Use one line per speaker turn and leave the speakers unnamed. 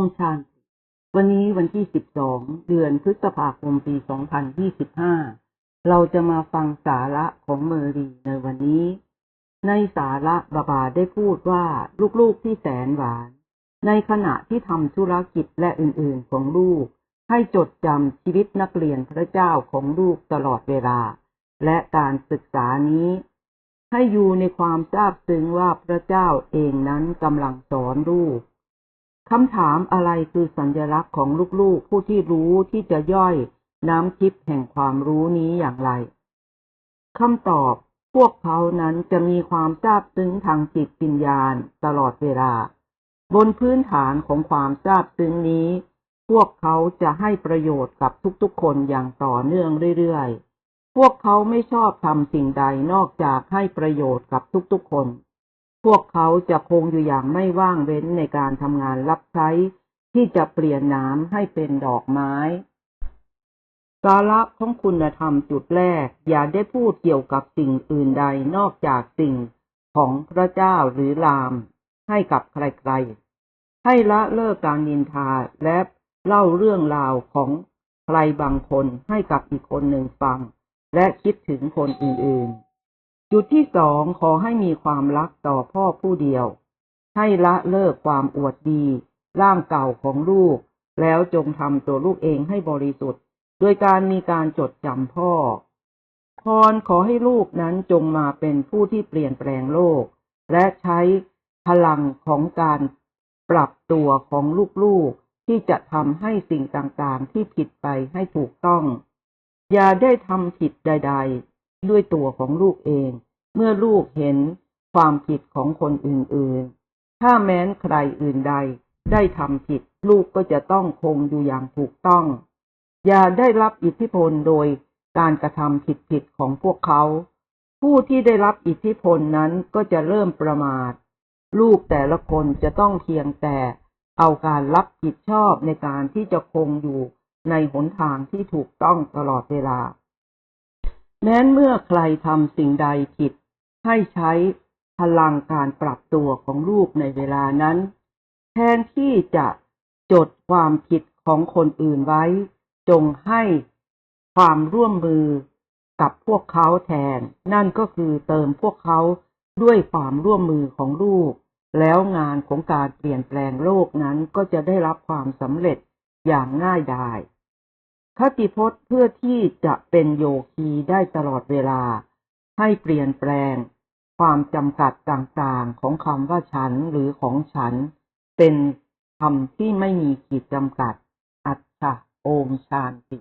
มชาญวันนี้วันที่ 12 เดือนพฤษภาคมปี 2025 เราจะมาฟังสาระของเมอรีในวันนี้ ในสาระบาบาได้พูดว่าลูกๆที่แสนหวาน ในขณะที่ทำธุรกิจและอื่นๆของลูก ให้จดจำชีวิตนักเรียนพระเจ้าของลูกตลอดเวลา และการศึกษานี้ให้อยู่ในความทราบซึ้งว่าพระเจ้าเองนั้นกำลังสอนลูก คำถามอะไรคือสัญลักษณ์ของลูกๆ ผู้ที่รู้ที่จะย่อยน้ำทิพย์แห่งความรู้นี้อย่างไรคำตอบพวกเขานั้นจะมีความทราบซึ้งทางจิตวิญญาณตลอดเวลา บนพื้นฐานของความทราบซึ้งนี้ พวกเขาจะให้ประโยชน์กับทุกๆคนอย่างต่อเนื่องเรื่อยๆ พวกเขาไม่ชอบทำสิ่งใดนอกจากให้ประโยชน์กับทุกๆคน พวกเขาจะคงอยู่อย่างไม่ว่างเว้นในการทำงานรับใช้ที่จะเปลี่ยนน้ำให้เป็นดอกไม้ สาระของคุณธรรมจุดแรก อย่าได้พูดเกี่ยวกับสิ่งอื่นใดนอกจากสิ่งของพระเจ้าหรือลาม ให้กับใครๆ ให้ละเลิกการนินทาและเล่าเรื่องราวของใครบางคนให้กับอีกคนหนึ่งฟัง และคิดถึงคนอื่นๆ จุดที่สองขอให้มีความรักต่อพ่อผู้เดียว ให้ละเลิกความอวดดี ร่างเก่าของลูก แล้วจงทำตัวลูกเองให้บริสุทธิ์ โดยการมีการจดจำพ่อ พรขอให้ลูกนั้นจงมาเป็นผู้ที่เปลี่ยนแปลงโลก และใช้พลังของการปรับตัวของลูกๆ ที่จะทำให้สิ่งต่างๆ ที่ผิดไปให้ถูกต้อง อย่าได้ทำผิดใด ๆ ด้วยตัวของลูกเอง เมื่อลูกเห็นความผิดของคนอื่นๆ ถ้าแม้นใครอื่นใดได้ทำผิด ลูกก็จะต้องคงอยู่อย่างถูกต้อง อย่าได้รับอิทธิพลโดยการกระทำผิดๆของพวกเขา ผู้ที่ได้รับอิทธิพลนั้นก็จะเริ่มประมาท ลูกแต่ละคนจะต้องเพียงแต่เอาการรับผิดชอบในการที่จะคงอยู่ในหนทางที่ถูกต้องตลอดเวลา แม้นเมื่อใครทำสิ่งใดผิด ให้ใช้พลังการปรับตัวของลูกในเวลานั้น แทนที่จะจดความผิดของคนอื่นไว้ จงให้ความร่วมมือกับพวกเขาแทน นั่นก็คือเติมพวกเขาด้วยความร่วมมือของลูก แล้วงานของการเปลี่ยนแปลงโลกนั้นก็จะได้รับความสำเร็จอย่างง่ายดาย คติพจน์เพื่อที่จะเป็นโยคีได้ตลอดเวลา ให้เปลี่ยนแปลง ความจำกัดต่างๆของคำว่าฉันหรือของฉัน เป็นคำที่ไม่มีขีดจำกัด อัตถะโอมชานติ